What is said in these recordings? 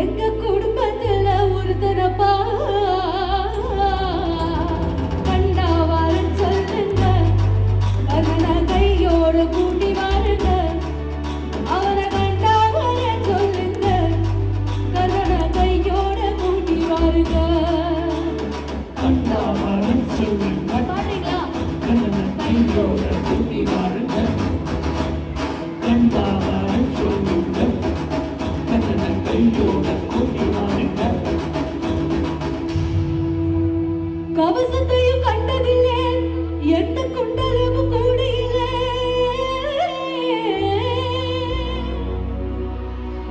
எங்க குடும்பத்துல ஒருத்தனை பா கவசத்தையும் கண்டதில்லை. எந்த குண்டலும் கூட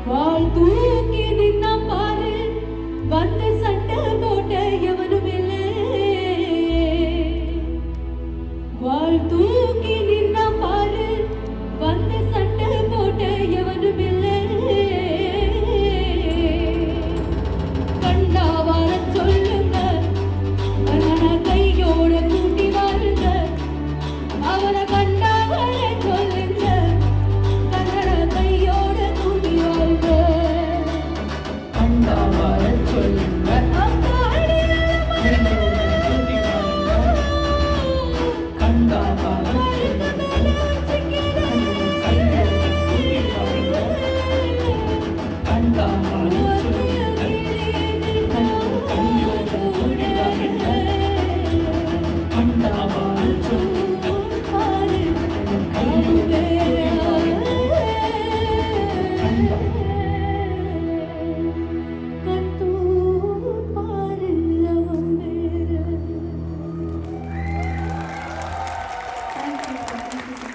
வாழ் தூக்கி நின்ன பாரு. வந்து んだ。